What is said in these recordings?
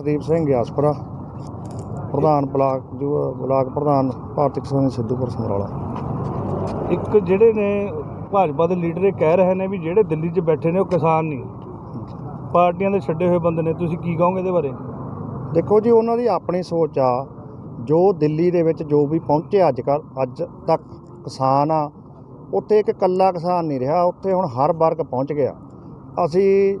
ਹਰਦੀਪ ਸਿੰਘ ਗਿਆਸਪੁਰਾ ਪ੍ਰਧਾਨ ਬਲਾਕ ਜੋ ਬਲਾਕ ਪ੍ਰਧਾਨ ਭਾਰਤੀ ਕਿਸਾਨ ਸਿੱਧੂਪੁਰ ਸਮਰਾਲਾ। ਇੱਕ ਜਿਹੜੇ ਨੇ ਭਾਜਪਾ ਦੇ ਲੀਡਰ ਇਹ ਕਹਿ ਰਹੇ ਨੇ ਵੀ ਜਿਹੜੇ ਦਿੱਲੀ 'ਚ ਬੈਠੇ ਨੇ ਉਹ ਕਿਸਾਨ ਨਹੀਂ। ਪਾਰਟੀਆਂ ਦੇ ਛੱਡੇ ਹੋਏ ਬੰਦੇ ਨੇ ਤੁਸੀਂ ਕੀ ਕਹੋਗੇ ਇਹਦੇ ਬਾਰੇ? ਦੇਖੋ ਜੀ ਉਹਨਾਂ ਦੀ ਆਪਣੀ ਸੋਚ ਆ ਜੋ ਦਿੱਲੀ ਦੇ ਵਿੱਚ ਜੋ ਵੀ ਪਹੁੰਚੇ ਅੱਜ ਕੱਲ੍ਹ ਅੱਜ ਤੱਕ ਕਿਸਾਨ ਆ ਉੱਥੇ ਇੱਕ ਇਕੱਲਾ ਕਿਸਾਨ ਨਹੀਂ ਰਿਹਾ ਉੱਥੇ ਹੁਣ ਹਰ ਵਰਗ ਪਹੁੰਚ ਗਿਆ। ਅਸੀਂ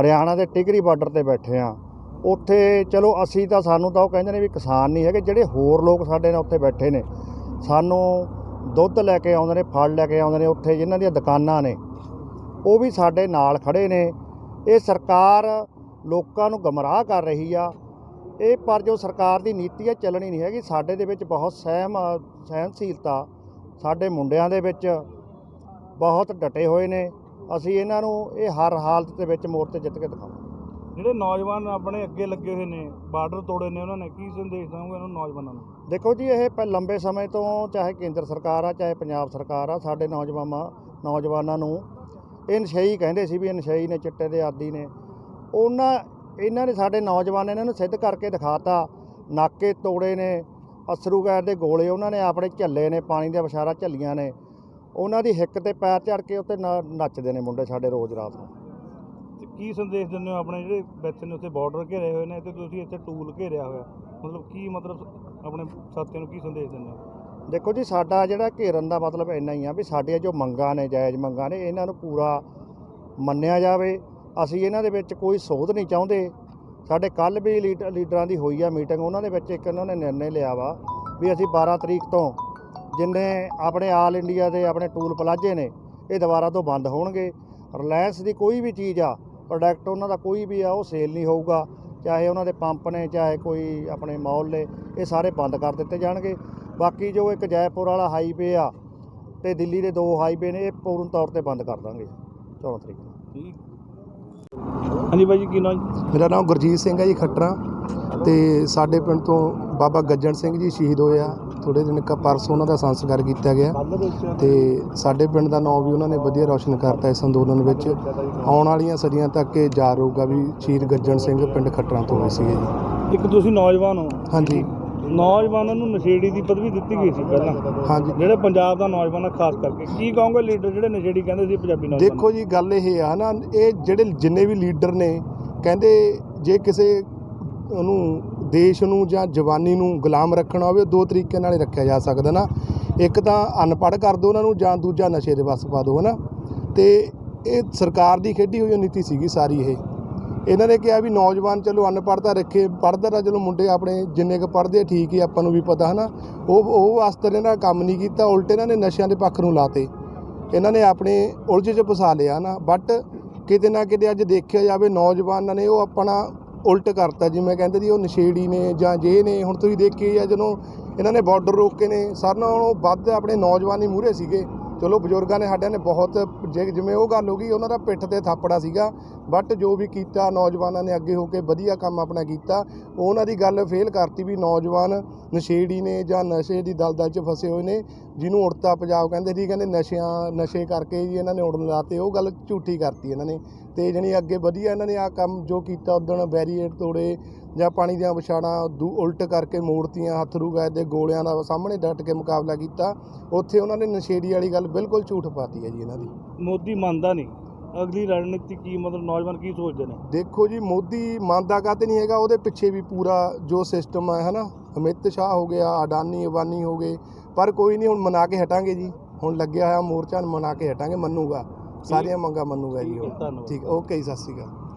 ਹਰਿਆਣਾ ਦੇ ਟਿਗਰੀ ਬਾਰਡਰ ਤੇ ਬੈਠੇ ਆ। ਉੱਥੇ ਚਲੋ ਅਸੀਂ ਤਾਂ ਸਾਨੂੰ ਤਾਂ ਉਹ ਕਹਿੰਦੇ ਨੇ ਵੀ ਕਿਸਾਨ ਨਹੀਂ ਹੈਗੇ, ਜਿਹੜੇ ਹੋਰ ਲੋਕ ਸਾਡੇ ਨਾਲ ਉੱਥੇ ਬੈਠੇ ਨੇ, ਸਾਨੂੰ ਦੁੱਧ ਲੈ ਕੇ ਆਉਂਦੇ ਨੇ, ਫਲ ਲੈ ਕੇ ਆਉਂਦੇ ਨੇ ਉੱਥੇ ਜਿਨ੍ਹਾਂ ਦੀਆਂ ਦੁਕਾਨਾਂ ਨੇ, ਉਹ ਵੀ ਸਾਡੇ ਨਾਲ ਖੜੇ ਨੇ। ਇਹ ਸਰਕਾਰ ਲੋਕਾਂ ਨੂੰ ਗਮਰਾਹ ਕਰ ਰਹੀ ਆ। ਇਹ ਪਰ ਜੋ ਸਰਕਾਰ ਦੀ ਨੀਤੀ ਹੈ ਚੱਲਣੀ ਨਹੀਂ ਹੈਗੀ। ਸਾਡੇ ਦੇ ਵਿੱਚ ਬਹੁਤ ਸਹਿਮ ਸਹਿਨਸ਼ੀਲਤਾ ਸਾਡੇ ਮੁੰਡਿਆਂ ਦੇ ਵਿੱਚ ਬਹੁਤ ਡਟੇ ਹੋਏ ਨੇ। ਅਸੀਂ ਇਹਨਾਂ ਨੂੰ ਇਹ ਹਰ ਹਾਲਤ ਦੇ ਵਿੱਚ ਮੋਰਚੇ ਜਿੱਤ ਕੇ ਦਿਖਾਵਾਂਗੇ। ਜਿਹੜੇ ਨੌਜਵਾਨ ਆਪਣੇ ਅੱਗੇ ਲੱਗੇ ਹੋਏ ਨੇ, ਬਾਰਡਰ ਤੋੜੇ ਨੇ ਉਹਨਾਂ ਨੇ, ਕੀ ਸੰਦੇਸ਼ ਦਵਾਂਗੇ ਉਹਨਾਂ ਨੌਜਵਾਨਾਂ ਨੂੰ? ਦੇਖੋ ਜੀ, ਇਹ ਪਹਿ ਲੰਬੇ ਸਮੇਂ ਤੋਂ ਚਾਹੇ ਕੇਂਦਰ ਸਰਕਾਰ ਆ, ਚਾਹੇ ਪੰਜਾਬ ਸਰਕਾਰ ਆ, ਸਾਡੇ ਨੌਜਵਾਨਾਂ ਨੌਜਵਾਨਾਂ ਨੂੰ ਇਹ ਨਸ਼ਈ ਕਹਿੰਦੇ ਸੀ ਵੀ ਇਹ ਨਸ਼ਈ ਨੇ, ਚਿੱਟੇ ਦੇ ਆਦੀ ਨੇ। ਉਹਨਾਂ, ਇਹਨਾਂ ਨੇ ਸਾਡੇ ਨੌਜਵਾਨ ਇਹਨਾਂ ਨੂੰ ਸਿੱਧ ਕਰਕੇ ਦਿਖਾਤਾ। ਨਾਕੇ ਤੋੜੇ ਨੇ, ਅਸਰੂ ਗੈਰ ਦੇ ਗੋਲੇ ਉਹਨਾਂ ਨੇ ਆਪਣੇ ਝੱਲੇ ਨੇ, ਪਾਣੀ ਦੇ ਵਿਸ਼ਾਰਾ ਝੱਲੀਆਂ ਨੇ। ਉਹਨਾਂ ਦੀ ਹਿੱਕ ਤੇ ਪੈਰ ਝੜ ਕੇ ਉੱਤੇ ਨਾ- ਨੱਚਦੇ ਨੇ ਮੁੰਡੇ ਸਾਡੇ ਰੋਜ਼ ਰਾਤ ਨੂੰ। ਤੇ ਕੀ ਸੰਦੇਸ਼ ਦਿੰਦੇ ਹੋ ਆਪਣੇ ਜਿਹੜੇ ਬੈਠੇ ਨੇ ਉੱਥੇ ਬਾਰਡਰ ਘੇਰੇ ਹੋਏ ਨੇ ਤੇ ਤੁਸੀਂ ਇੱਥੇ ਟੂਲ ਘੇਰਿਆ ਹੋਇਆ? ਮਤਲਬ ਕੀ ਮਤਲਬ ਆਪਣੇ ਸਾਥੀਆਂ ਨੂੰ ਕੀ ਸੰਦੇਸ਼ ਦਿੰਦੇ ਹੋ? ਦੇਖੋ ਜੀ, ਸਾਡਾ ਜਿਹੜਾ ਘੇਰਨ ਦਾ ਮਤਲਬ ਇੰਨਾ ਹੀ ਆ ਵੀ ਸਾਡੀਆਂ ਜੋ ਮੰਗਾਂ ਨੇ, ਜਾਇਜ਼ ਮੰਗਾਂ ਨੇ, ਇਹਨਾਂ ਨੂੰ ਪੂਰਾ ਮੰਨਿਆ ਜਾਵੇ। ਅਸੀਂ ਇਹਨਾਂ ਦੇ ਵਿੱਚ ਕੋਈ ਸੋਧ ਨਹੀਂ ਚਾਹੁੰਦੇ। ਸਾਡੇ ਕੱਲ ਵੀ ਲੀਡ- ਲੀਡਰਾਂ ਦੀ ਹੋਈ ਆ ਮੀਟਿੰਗ ਉਹਨਾਂ ਦੇ ਵਿੱਚ ਇੱਕ ਉਹਨਾਂ ਨੇ ਨਿਰਣੇ ਲਿਆ ਵਾ ਵੀ ਅਸੀਂ 12 ਤਰੀਕ ਤੋਂ ਜਿੰਨੇ ਆਪਣੇ ਆਲ ਇੰਡੀਆ ਦੇ ਆਪਣੇ ਟੂਲ ਪਲਾਜੇ ਨੇ, ਇਹ ਦੁਬਾਰਾ ਤੋਂ ਬੰਦ ਹੋਣਗੇ। ਰਿਲਾਇੰਸ ਦੀ ਕੋਈ ਵੀ ਚੀਜ਼ ਆ ਪ੍ਰੋਡਕਟ ਉਹਨਾਂ ਦਾ ਕੋਈ ਵੀ ਆ ਉਹ ਸੇਲ ਨਹੀਂ ਹੋਊਗਾ। ਚਾਹੇ ਉਹਨਾਂ ਦੇ ਪੰਪ ਨੇ ਚਾਹੇ ਕੋਈ ਆਪਣੇ ਮਾਲ ਨੇ ਇਹ ਸਾਰੇ ਬੰਦ ਕਰ ਦਿੱਤੇ ਜਾਣਗੇ। ਬਾਕੀ ਜੋ ਇੱਕ ਜੈਪੁਰ ਵਾਲਾ ਹਾਈਵੇ ਆ ਤੇ ਦਿੱਲੀ ਦੇ ਦੋ ਹਾਈਵੇ ਨੇ ਇਹ ਪੂਰਨ ਤੌਰ ਤੇ ਬੰਦ ਕਰ ਦਾਂਗੇ। 14 ਤਰੀਕ ਨੂੰ। ਠੀਕ ਹਾਂਜੀ ਬਾਈ ਜੀ ਕੀ ਨਾਮ ਜੀ? ਮੇਰਾ ਨਾਮ ਗੁਰਜੀਤ ਸਿੰਘ ਹੈ ਜੀ ਖੱਟਰਾਂ। ਤੇ ਸਾਡੇ ਪਿੰਡ ਤੋਂ ਬਾਬਾ ਗੱਜਣ ਸਿੰਘ ਜੀ ਸ਼ਹੀਦ ਹੋਏ ਆ। ਥੋੜੇ ਦਿਨ ਕ ਪਰਸੋਂ ਉਹਨਾਂ ਦਾ ਸੰਸਕਾਰ ਕੀਤਾ ਗਿਆ ਤੇ ਸਾਡੇ ਪਿੰਡ ਦਾ ਨਾਮ ਵੀ ਉਹਨਾਂ ਨੇ ਵਧੀਆ ਰੌਸ਼ਨ ਕਰਤਾ ਇਸ ਅੰਦੋਲਨ ਵਿੱਚ। ਆਉਣ ਵਾਲੀਆਂ ਸਦੀਆਂ ਤੱਕ ਇਹ ਯਾਦ ਰਹੂਗਾ ਵੀ ਸ਼ਹੀਦ ਗੱਜਣ ਸਿੰਘ ਪਿੰਡ ਖੱਟਰਾਂ ਤੋਂ ਹੋਏ ਸੀਗੇ ਜੀ। ਇੱਕ ਤੁਸੀਂ ਨੌਜਵਾਨ ਹੋ। ਹਾਂਜੀ। ਨੌਜਵਾਨਾਂ ਨੂੰ ਨਸ਼ੇੜੀ ਦੀ ਪਦਵੀ ਦਿੱਤੀ ਗਈ ਸੀ ਪਹਿਲਾਂ। ਹਾਂਜੀ। ਜਿਹੜੇ ਪੰਜਾਬ ਦਾ ਨੌਜਵਾਨ ਆ ਖਾਸ ਕਰਕੇ। ਕੀ ਕਹੋਗੇ ਲੀਡਰ ਜਿਹੜੇ ਨਸ਼ੇੜੀ ਕਹਿੰਦੇ ਸੀ ਪੰਜਾਬੀ ਨੌਜਵਾਨ ਦੇਖੋ ਜੀ ਗੱਲ ਇਹ ਆ ਨਾ ਇਹ ਜਿਹੜੇ ਜਿੰਨੇ ਵੀ ਲੀਡਰ ਨੇ ਕਹਿੰਦੇ ਜੇ ਕਿਸੇ ਉਹਨੂੰ ਦੇਸ਼ ਨੂੰ ਜਾਂ ਜਵਾਨੀ ਨੂੰ ਗੁਲਾਮ ਰੱਖਣਾ ਹੋਵੇ, ਉਹ ਦੋ ਤਰੀਕੇ ਨਾਲ ਰੱਖਿਆ ਜਾ ਸਕਦਾ ਨਾ। ਇੱਕ ਤਾਂ ਅਨਪੜ੍ਹ ਕਰ ਦੋ ਉਹਨਾਂ ਨੂੰ ਜਾਂ ਦੂਜਾ ਨਸ਼ੇ ਦੇ ਵੱਸ ਪਾ ਦੋ, ਹਨਾ। ਤੇ ਇਹ ਸਰਕਾਰ ਦੀ ਖੇਡੀ ਹੋਈ ਨੀਤੀ ਸੀਗੀ ਸਾਰੀ ਇਹ। ਇਹਨਾਂ ਨੇ ਕਿਹਾ ਵੀ ਨੌਜਵਾਨ ਚਲੋ ਅਨਪੜ੍ਹਤਾ ਰੱਖੇ, ਪੜ੍ਹਦਾ ਤਾਂ ਚਲੋ ਮੁੰਡੇ ਆਪਣੇ ਜਿੰਨੇ ਕੁ ਪੜ੍ਹਦੇ ਠੀਕ ਹੀ ਆਪਾਂ ਨੂੰ ਵੀ ਪਤਾ, ਹਨਾ। ਉਹ ਉਹ ਵਾਸਤੇ ਇਹਨਾਂ ਨੇ ਕੰਮ ਨਹੀਂ ਕੀਤਾ, ਉਲਟੇ ਇਹਨਾਂ ਨੇ ਨਸ਼ਿਆਂ ਦੇ ਪੱਖ ਨੂੰ ਲਾਤੇ। ਇਹਨਾਂ ਨੇ ਆਪਣੇ ਉਲਝ 'ਚ ਫਸਾ ਲਿਆ ਨਾ ਬਟ ਕਿਤੇ ਨਾ ਕਿਤੇ ਅੱਜ ਦੇਖਿਆ ਜਾਵੇ, ਨੌਜਵਾਨਾਂ ਨੇ ਉਹ ਆਪਣਾ ਉਲਟ ਕਰਤਾ ਜਿਵੇਂ ਕਹਿੰਦੇ ਜੀ ਉਹ ਨਸ਼ੇੜੀ ਨੇ ਜਾਂ ਜੇ ਨੇ, ਹੁਣ ਤੁਸੀਂ ਦੇਖੀ ਆ ਜਦੋਂ ਇਹਨਾਂ ਨੇ ਬਾਰਡਰ ਰੋਕੇ ਨੇ, ਸਾਰਿਆਂ ਨਾਲੋਂ ਵੱਧ ਆਪਣੇ ਨੌਜਵਾਨ ਹੀ ਮੂਹਰੇ ਸੀਗੇ। ਚਲੋ ਬਜ਼ੁਰਗਾਂ ਨੇ ਸਾਡਿਆਂ ਨੇ ਬਹੁਤ, ਜੇ- ਜਿਵੇਂ ਉਹ ਗੱਲ ਹੋ ਗਈ, ਉਹਨਾਂ ਦਾ ਪਿੱਠ ਤੇ ਥਾਪੜਾ ਸੀਗਾ ਬਟ ਜੋ ਵੀ ਕੀਤਾ, ਨੌਜਵਾਨਾਂ ਨੇ ਅੱਗੇ ਹੋ ਕੇ ਵਧੀਆ ਕੰਮ ਆਪਣਾ ਕੀਤਾ, ਉਹਨਾਂ ਦੀ ਗੱਲ ਫੇਲ ਕਰਤੀ ਵੀ ਨੌਜਵਾਨ ਨਸ਼ੇੜੀ ਨੇ ਜਾਂ ਨਸ਼ੇ ਦੀ ਦਲਦਲ 'ਚ ਫਸੇ ਹੋਏ ਨੇ, ਜਿਹਨੂੰ ਉੜਤਾ ਪੰਜਾਬ ਕਹਿੰਦੇ ਸੀ, ਕਹਿੰਦੇ ਨਸ਼ਿਆਂ, ਨਸ਼ੇ ਕਰਕੇ ਜੀ ਇਹਨਾਂ ਨੇ ਉੜਨ ਲਾਤੇ, ਉਹ ਗੱਲ ਝੂਠੀ ਕਰਤੀ ਇਹਨਾਂ ਨੇ, ਤੇ ਜਣੀ ਅੱਗੇ ਵਧੀਆ ਇਹਨਾਂ ਨੇ ਆ ਕੰਮ ਜੋ ਕੀਤਾ ਉਦੋਂ ਬੈਰੀਏਡ ਤੋੜੇ ਜਾਂ ਪਾਣੀ ਦੀਆਂ ਵਿਛਾੜਾਂ ਦੂ ਉਲਟ ਕਰਕੇ ਮੋੜਤੀਆਂ ਹੱਥਰੂ ਗਏ ਦੇ ਗੋਲਿਆਂ ਦਾ ਸਾਹਮਣੇ ਡਟ ਕੇ ਮੁਕਾਬਲਾ ਕੀਤਾ। ਉੱਥੇ ਉਹਨਾਂ ਨੇ ਨਸ਼ੇੜੀ ਵਾਲੀ ਗੱਲ ਬਿਲਕੁਲ ਝੂਠ ਪਾਤੀ ਹੈ ਜੀ ਇਹਨਾਂ ਦੀ। ਮੋਦੀ ਮੰਨਦਾ ਨਹੀਂ। ਅਗਲੀ ਰਣਨੀਤੀ ਕੀ ਮਤਲਬ ਨੌਜਵਾਨ ਕੀ ਸੋਚਦੇ ਨੇ? ਦੇਖੋ ਜੀ ਮੋਦੀ ਮੰਨਦਾ ਕਾਤੇ ਨਹੀਂ ਹੈਗਾ? ਉਹਦੇ ਪਿੱਛੇ ਵੀ ਪੂਰਾ ਜੋ ਸਿਸਟਮ ਹੈ ਹਨਾ? ਅਮਿਤ ਸ਼ਾਹ ਹੋ ਗਿਆ ਅਡਾਨੀ ਅਬਾਨੀ ਹੋ ਗਏ। ਪਰ ਕੋਈ ਨਹੀਂ ਹੁਣ ਮਨਾ ਕੇ ਹਟਾਂਗੇ ਜੀ। ਹੁਣ ਲੱਗਿਆ ਹੋਇਆ ਮੋਰਚਾ ਮਨਾ ਕੇ ਹਟਾਂਗੇ ਮੰਨੂਗਾ। ਸਾਰੀਆਂ ਮੰਗਾਂ ਮੰਨੂਗਾ ਜੀ ਉਹ। ਠੀਕ ਓਕੇ ਜੀ ਸਤਿ ਸ਼੍ਰੀ ਅਕਾਲ।